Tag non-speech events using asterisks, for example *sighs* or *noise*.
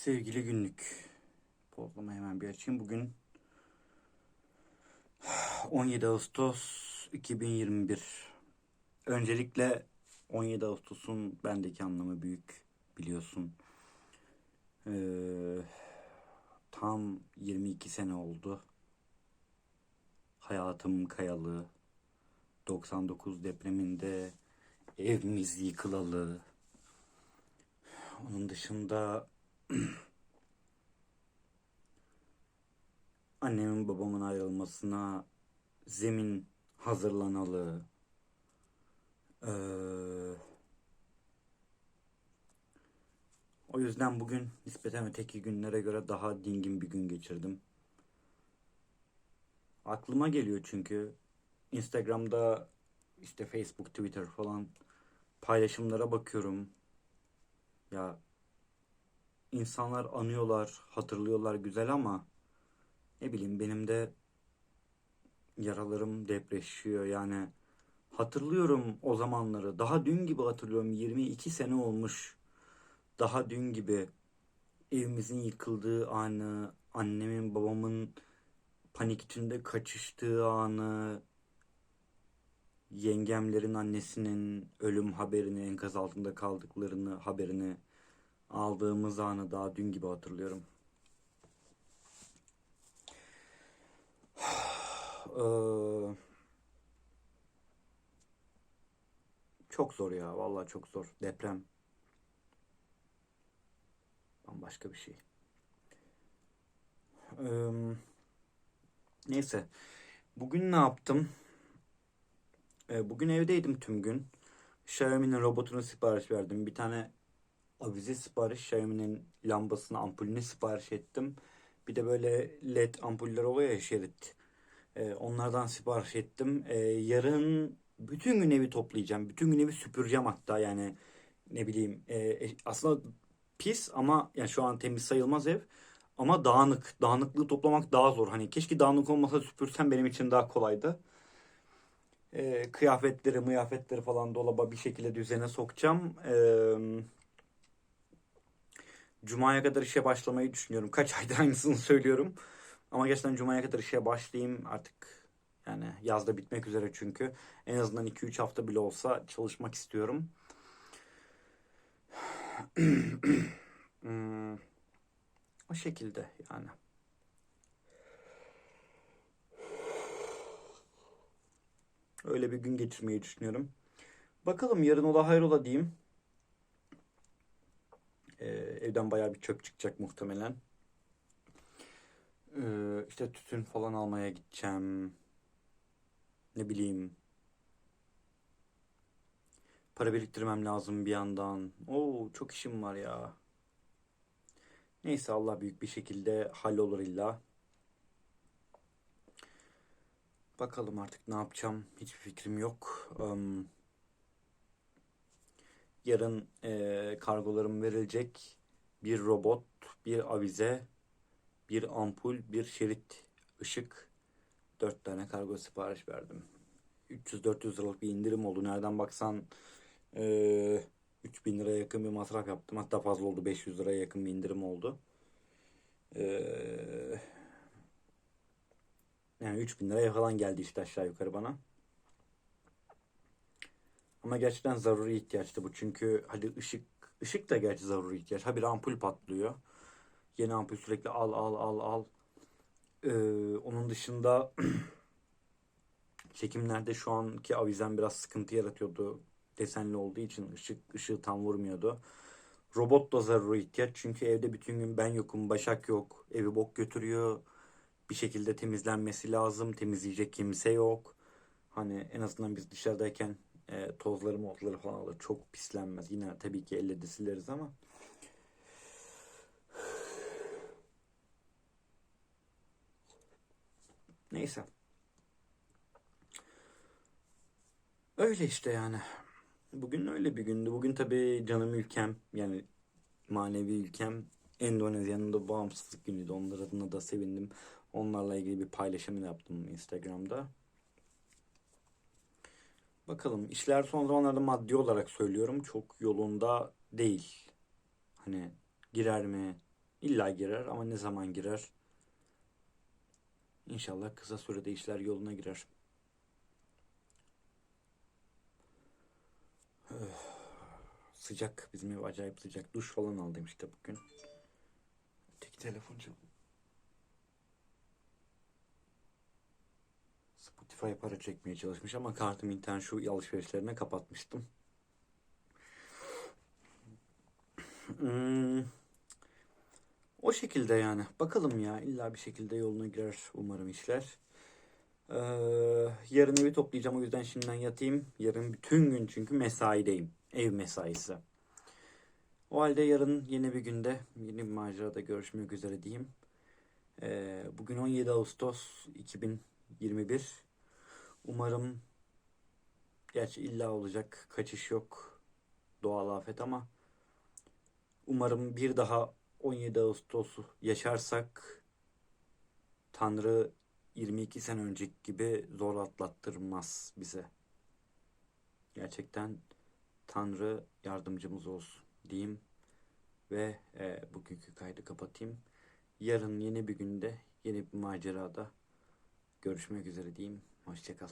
Sevgili günlük. Programı hemen bir açayım. Bugün 17 Ağustos 2021. Öncelikle 17 Ağustos'un bendeki anlamı büyük biliyorsun. Ee, tam 22 sene oldu. Hayatım kayalı. 99 depreminde evimiz yıkılalı. Onun dışında *clears throat* annemin babamın ayrılmasına zemin hazırlanalı. Ee, o yüzden bugün nispeten öteki günlere göre daha dingin bir gün geçirdim. Aklıma geliyor çünkü Instagram'da işte Facebook, Twitter falan paylaşımlara bakıyorum. Ya insanlar anıyorlar, hatırlıyorlar güzel ama ne bileyim benim de yaralarım depreşiyor. Yani hatırlıyorum o zamanları. Daha dün gibi hatırlıyorum. 22 sene olmuş. Daha dün gibi evimizin yıkıldığı anı annemin babamın panik içinde kaçıştığı anı yengemlerin annesinin ölüm haberini enkaz altında kaldıklarını haberini aldığımız anı daha dün gibi hatırlıyorum. Eee, *sighs* çok zor ya. Vallahi çok zor. Deprem. Bambaşka bir şey. Eee, neyse. Bugün ne yaptım? Eee, bugün evdeydim tüm gün. Xiaomi'nin robotunu sipariş verdim. Bir tane avize sipariş Xiaomi'nin lambasını ampulünü sipariş ettim. Bir de böyle led ampuller oluyor ya şerit. Ee, onlardan sipariş ettim. Ee, yarın bütün gün evi toplayacağım. Bütün gün evi süpüreceğim hatta yani ne bileyim. Ee, aslında pis ama yani şu an temiz sayılmaz ev. Ama dağınık. Dağınıklığı toplamak daha zor. Hani keşke dağınık olmasa süpürsem benim için daha kolaydı. Ee, kıyafetleri, mıyafetleri falan dolaba bir şekilde düzene sokacağım. Ee, Cuma'ya kadar işe başlamayı düşünüyorum. Kaç aydır aynısını söylüyorum. Ama gerçekten Cuma'ya kadar işe başlayayım artık. Yani yazda bitmek üzere çünkü. En azından 2-3 hafta bile olsa çalışmak istiyorum. *clears throat* Hmm, o şekilde yani. Öyle bir gün geçirmeyi düşünüyorum. Bakalım yarın ola hayrola diyeyim. Evden bayağı bir çöp çıkacak muhtemelen. Ee, işte tütün falan almaya gideceğim. Ne bileyim. Para biriktirmem lazım bir yandan. Oo çok işim var ya. Neyse Allah büyük bir şekilde hallolur illa. Bakalım artık ne yapacağım. Hiçbir fikrim yok. Am, yarın e, kargolarım verilecek. Bir robot, bir avize, bir ampul, bir şerit ışık. Dört tane kargo sipariş verdim. 300-400 liralık bir indirim oldu. Nereden baksan e, 3000 liraya yakın bir masraf yaptım. Hatta fazla oldu. 500 liraya yakın bir indirim oldu. E, yani 3000 liraya falan geldi işte aşağı yukarı bana. Ama gerçekten zaruri ihtiyaçtı bu. Çünkü hadi ışık ışık da gerçi zaruri ihtiyaç. Ha bir ampul patlıyor. Yeni ampul sürekli al al al al. Ee, onun dışında *clears throat* çekimlerde şu anki avizem biraz sıkıntı yaratıyordu. Desenli olduğu için ışık ışığı tam vurmuyordu. Robot da zaruri ihtiyaç. Çünkü evde bütün gün ben yokum, Başak yok. Evi bok götürüyor. Bir şekilde temizlenmesi lazım. Temizleyecek kimse yok. Hani en azından biz dışarıdayken e, tozları modları falan alır. Çok pislenmez. Yine tabii ki elle de sileriz ama. Neyse. Öyle işte yani. Bugün öyle bir gündü. Bugün tabii canım ülkem yani manevi ülkem Endonezya'nın da bağımsızlık günüydü. Onlar adına da sevindim. Onlarla ilgili bir paylaşım yaptım Instagram'da. Bakalım işler son zamanlarda maddi olarak söylüyorum çok yolunda değil. Hani girer mi İlla girer ama ne zaman girer? İnşallah kısa sürede işler yoluna girer. Öf, Sıcak. Bizim ev acayip sıcak. Duş falan aldım işte bugün. Tek telefon çalıyor. Spotify para çekmeye çalışmış ama kartım internet şu alışverişlerine kapatmıştım. Hmm. O şekilde yani. Bakalım ya. illa bir şekilde yoluna girer umarım işler. Ee, yarın evi toplayacağım. O yüzden şimdiden yatayım. Yarın bütün gün çünkü mesaideyim. Ev mesaisi. O halde yarın yeni bir günde yeni bir macerada görüşmek üzere diyeyim. Ee, bugün 17 Ağustos 2021. Umarım gerçi illa olacak kaçış yok. Doğal afet ama umarım bir daha 17 Ağustos'u yaşarsak Tanrı 22 sene önceki gibi zor atlattırmaz bize. Gerçekten Tanrı yardımcımız olsun diyeyim ve e, bugünkü kaydı kapatayım. Yarın yeni bir günde yeni bir macerada görüşmek üzere diyeyim. Hoşçakal.